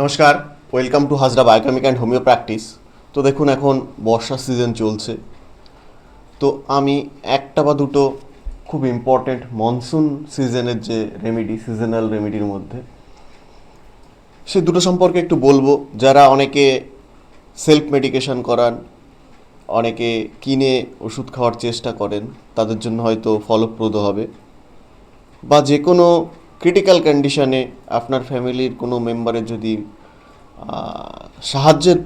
Namaskar welcome to Hazra biochemic and homeo practice তো দেখুন, এখন বর্ষার সিজন চলছে। তো আমি একটা বা দুটো খুব ইম্পর্ট্যান্ট মনসুন সিজনের যে রেমেডি সিজনাল রেমেডির মধ্যে, সে দুটো সম্পর্কে একটু বলব। যারা অনেকে সেলফ মেডিকেশন করান, অনেকে কিনে ওষুধ খাওয়ার চেষ্টা করেন, তাদের জন্য হয়তো ফলপ্রদ হবে। বা যে কোনো ক্রিটিক্যাল কন্ডিশনে আপনার ফ্যামিলির কোনো মেম্বারের যদি সাহায্যের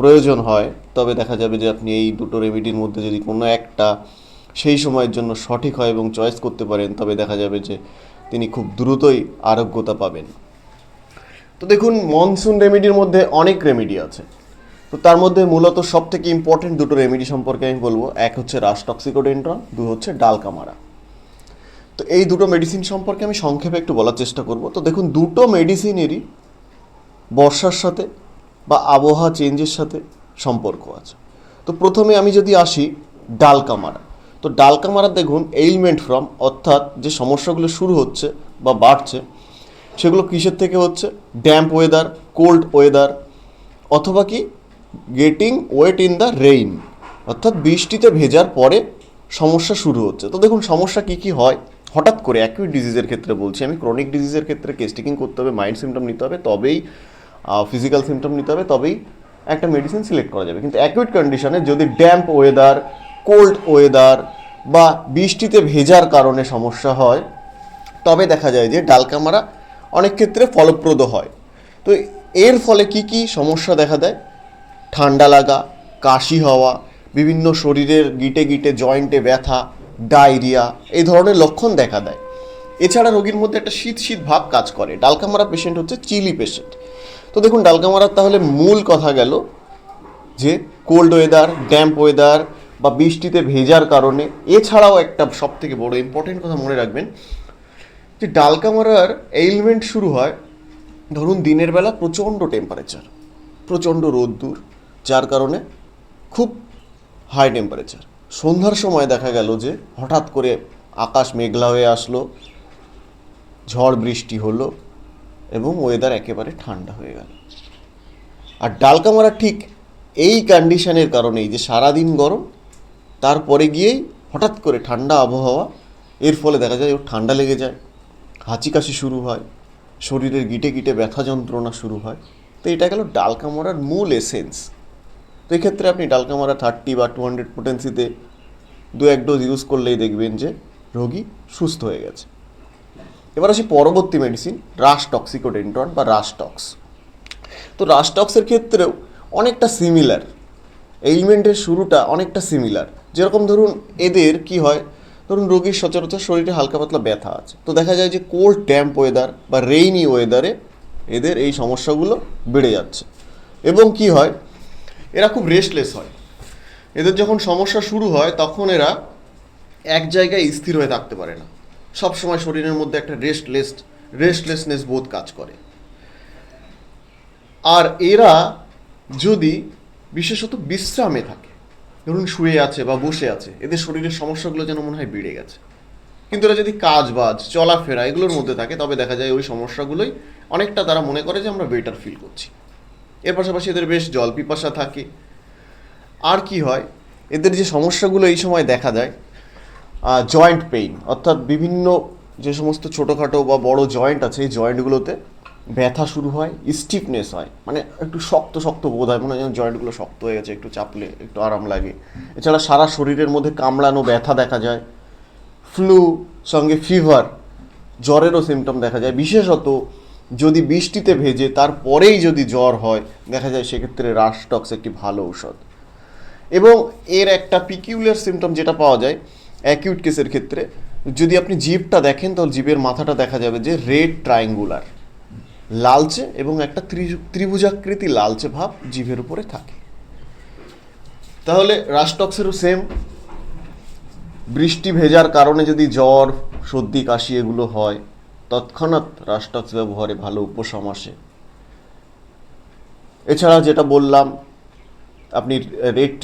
প্রয়োজন হয়, তবে দেখা যাবে যে আপনি এই দুটো রেমিডির মধ্যে যদি কোনো একটা সেই সময়ের জন্য সঠিক হয় এবং চয়েস করতে পারেন, তবে দেখা যাবে যে তিনি খুব দ্রুতই আরোগ্যতা পাবেন। তো দেখুন মনসুন রেমিডির মধ্যে অনেক রেমিডি আছে। তো তার মধ্যে মূলত সব থেকে ইম্পর্টেন্ট দুটো রেমিডি সম্পর্কে আমি বলব। এক হচ্ছে রাস্টক্সিকোডেন্ট্রন দু হচ্ছে ডালকামারা তো এই দুটো মেডিসিন সম্পর্কে আমি সংক্ষেপে একটু বলার চেষ্টা করব। তো দেখুন, দুটো মেডিসিনেরই বর্ষার সাথে বা আবহাওয়া চেঞ্জের সাথে সম্পর্ক আছে। তো প্রথমে আমি যদি আসি ডালকামারা। তো ডালকামারা দেখুন এইলমেন্ট ফ্রম অর্থাৎ যে সমস্যাগুলো শুরু হচ্ছে বা বাড়ছে, সেগুলো কিসের থেকে হচ্ছে? ড্যাম্প ওয়েদার কোল্ড ওয়েদার অথবা কি? Getting wet in the rain অর্থাৎ বৃষ্টিতে ভেজার পরে সমস্যা শুরু হচ্ছে। তো দেখুন, সমস্যা কী কী হয়? হঠাৎ করে অ্যাকিউট ডিজিজের ক্ষেত্রে বলছি, আমি ক্রনিক ডিজিজের ক্ষেত্রে কেস্টিকিং করতে হবে মাইন্ড সিমটম নিতে হবে, তবেই ফিজিক্যাল সিমটম নিতে হবে, তবেই একটা মেডিসিন সিলেক্ট করা যাবে। কিন্তু অ্যাকিউট কন্ডিশনে যদি ড্যাম্প ওয়েদার কোল্ড ওয়েদার বা বৃষ্টিতে ভেজার কারণে সমস্যা হয়, তবে দেখা যায় যে ডালকামারা অনেক ক্ষেত্রে ফলপ্রদ হয়। তো এর ফলে কি কি সমস্যা দেখা দেয়? ঠান্ডা লাগা, কাশি হওয়া, বিভিন্ন শরীরের গিটে গিটে জয়েন্টে ব্যথা ডায়রিয়া, এই ধরনের লক্ষণ দেখা দেয়। এছাড়া রোগীর মধ্যে একটা শীত শীত ভাব কাজ করে। ডালকামারা পেশেন্ট হচ্ছে চিলি পেশেন্ট তো দেখুন, ডালকামারার তাহলে মূল কথা গেল যে কোল্ড ওয়েদার ড্যাম্প ওয়েদার বা বৃষ্টিতে ভেজার কারণে। এছাড়াও একটা সব থেকে বড় ইম্পর্টেন্ট কথা মনে রাখবেন যে ডালকামারার এইলমেন্ট শুরু হয়, ধরুন দিনের বেলা প্রচণ্ড টেম্পারেচার প্রচণ্ড রোদ্দুর, যার কারণে খুব হাই টেম্পারেচার সন্ধ্যার সময় দেখা গেল যে হঠাৎ করে আকাশ মেঘলা হয়ে আসলো, ঝড় বৃষ্টি হলো এবং ওয়েদার একেবারে ঠান্ডা হয়ে গেল। আর ডালকামারা ঠিক এই কন্ডিশনের কারণেই যে সারাদিন গরম, তারপরে গিয়েই হঠাৎ করে ঠান্ডা আবহাওয়া, এর ফলে দেখা যায় ওর ঠান্ডা লেগে যায় হাঁচি কাশি শুরু হয়, শরীরের গিটে গিটে ব্যথা যন্ত্রণা শুরু হয়। তো এটা গেল ডালকামারার মূল এসেন্স তো এক্ষেত্রে আপনি ডালকামারা থার্টি বা টু হান্ড্রেড পোটেন্সিতে দু এক ডোজ ইউজ করলেই দেখবেন যে রোগী সুস্থ হয়ে গেছে। এবার আসি পরবর্তী মেডিসিন রাস টক্সিকোডেন্ট্রন বা রাসটক্স তো রাস্টক্সের ক্ষেত্রেও অনেকটা সিমিলার এইলমেন্টের শুরুটা অনেকটা সিমিলার যেরকম ধরুন এদের কি হয়, ধরুন রোগীর সচরাচর শরীরে হালকা পাতলা ব্যথা আছে। তো দেখা যায় যে কোল্ড ড্যাম্প ওয়েদার বা রেইনি ওয়েদারে এদের এই সমস্যাগুলো বেড়ে যাচ্ছে। এবং কি হয় এরা খুব রেস্টলেস হয়। এদের যখন সমস্যা শুরু হয়, তখন এরা এক জায়গায় স্থির হয়ে থাকতে পারে না। সব সময় শরীরের মধ্যে একটা রেস্টলেস রেস্টলেসনেস বোধ কাজ করে। আর এরা যদি বিশেষত বিশ্রামে থাকে, ধরুন শুয়ে আছে বা বসে আছে, এদের শরীরের সমস্যাগুলো যেন মনে হয় বেড়ে গেছে। কিন্তু এরা যদি কাজ বাজ চলাফেরা এগুলোর মধ্যে থাকে, তবে দেখা যায় ওই সমস্যাগুলোই অনেকটা তারা মনে করে যে আমরা বেটার ফিল করছি। এর পাশাপাশি এদের বেশ জল পিপাসা থাকে। আর কি হয়? এদের যে সমস্যাগুলো এই সময় দেখা দেয় জয়েন্ট পেইন অর্থাৎ বিভিন্ন যে সমস্ত ছোটোখাটো বা বড় জয়েন্ট আছে, এই জয়েন্টগুলোতে ব্যথা শুরু হয় স্টিফনেস হয়। মানে একটু শক্ত শক্ত বোধ হয়, মনে হয় যেন জয়েন্টগুলো শক্ত হয়ে গেছে, একটু চাপলে একটু আরাম লাগে। এছাড়া সারা শরীরের মধ্যে কামড়ানো, ব্যথা দেখা যায়। ফ্লু সঙ্গে ফিভার জ্বরেরও সিমটম দেখা যায়। বিশেষত যদি বৃষ্টিতে ভেজে তারপরেই যদি জ্বর হয়, দেখা যায় সেক্ষেত্রে রাশটক্স একটি ভালো ঔষধ। এবং এর একটা পিকিউলার সিমটম যেটা পাওয়া যায় অ্যাকিউট কেসের ক্ষেত্রে, যদি আপনি জিভটা দেখেন, তাহলে জিভের মাথাটা দেখা যাবে যে রেড ট্রায়াঙ্গুলার লালচে এবং একটা ত্রিভুজাকৃতি লালচে ভাব জিভের উপরে থাকে। তাহলে রাস্টক্সেরও সেম বৃষ্টি ভেজার কারণে যদি জ্বর, সর্দি, কাশি এগুলো হয় তৎক্ষণাৎ রাস্টক্স ব্যবহারে ভালো উপশম আসে। এছাড়া যেটা বললাম, আপনি রেড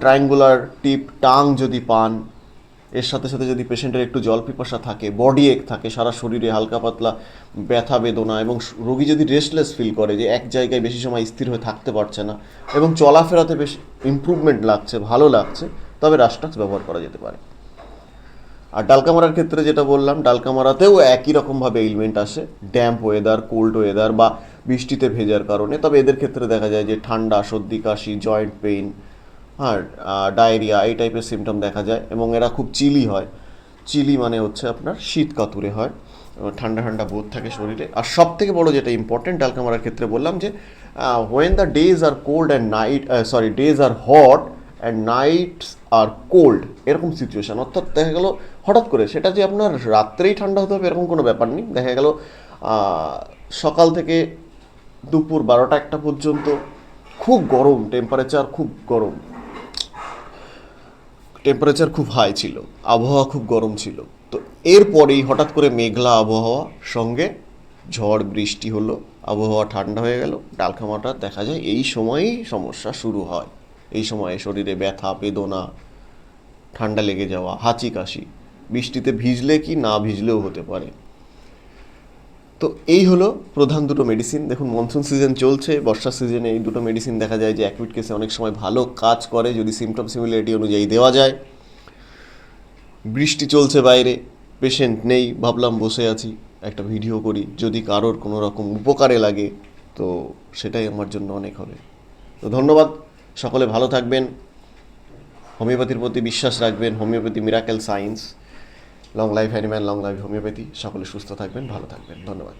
ট্রায়াঙ্গুলার টিপ টাং যদি পান, এর সাথে সাথে যদি পেশেন্টের একটু জল পিপাসা থাকে, বডি এক থাকে, সারা শরীরে হালকা পাতলা ব্যথা বেদনা এবং রোগী যদি রেস্টলেস ফিল করে যে এক জায়গায় বেশি সময় স্থির হয়ে থাকতে পারছে না এবং চলাফেরাতে বেশ ইমপ্রুভমেন্ট লাগছে, ভালো লাগছে, তবে রাস্টাক্স ব্যবহার করা যেতে পারে। আর ডালকামারার ক্ষেত্রে যেটা বললাম, ডালকামারাতেও একই রকমভাবে এলিমেন্ট আসে। ড্যাম্প ওয়েদার, কোল্ড ওয়েদার বা বৃষ্টিতে ভেজার কারণে। তবে এদের ক্ষেত্রে দেখা যায় যে ঠান্ডা, সর্দি, কাশি, জয়েন্ট পেইন, আর ডায়রিয়া এই টাইপের সিমটম দেখা যায় এবং এরা খুব চিলি হয়। চিলি মানে হচ্ছে আপনার শীত কাতুরে হয়। ঠান্ডা ঠান্ডা বোধ থাকে শরীরে। আর সব থেকে বড় যেটা ইম্পর্টেন্ট ডালকামারার ক্ষেত্রে বললাম যে when the days are cold and night sorry days are hot and nights are cold এরকম সিচুয়েশান অর্থাৎ দেখা গেল হঠাৎ করে সেটা যে আপনার রাত্রেই ঠান্ডা হতে হবে এরকম কোনো ব্যাপার নেই। দেখা গেল সকাল থেকে দুপুর বারোটা একটা পর্যন্ত খুব গরম টেম্পারেচার খুব গরম। টেম্পারেচার খুব হাই ছিল, আবহাওয়া খুব গরম ছিল। তো এরপরেই হঠাৎ করে মেঘলা আবহাওয়া, সঙ্গে ঝড়, বৃষ্টি হলো, আবহাওয়া ঠান্ডা হয়ে গেল, ডালখামাটা দেখা যায় এই সময়েই সমস্যা শুরু হয়। এই সময়ে শরীরে ব্যথা, বেদনা, ঠান্ডা লেগে যাওয়া, হাঁচি কাশি বৃষ্টিতে ভিজলে কি না ভিজলেও হতে পারে। তো এই হলো প্রধান দুটো মেডিসিন দেখুন মনসুন সিজন চলছে, বর্ষা সিজনে এই দুটো মেডিসিন দেখা যায় যে অ্যাকুইট কেসে অনেক সময় ভালো কাজ করে যদি সিমটম সিমিলারিটি অনুযায়ী দেওয়া যায়। বৃষ্টি চলছে বাইরে পেশেন্ট নেই, ভাবলাম বসে আছি, একটা ভিডিও করি। যদি কারোর কোনো রকম উপকারে লাগে, তো সেটাই আমার জন্য অনেক হবে। তো ধন্যবাদ, সকলে ভালো থাকবেন। হোমিওপ্যাথির প্রতি বিশ্বাস রাখবেন। Homeopathy miracle science long life animal long life homeopathy সকলে সুস্থ থাকবেন ভালো থাকবেন। ধন্যবাদ।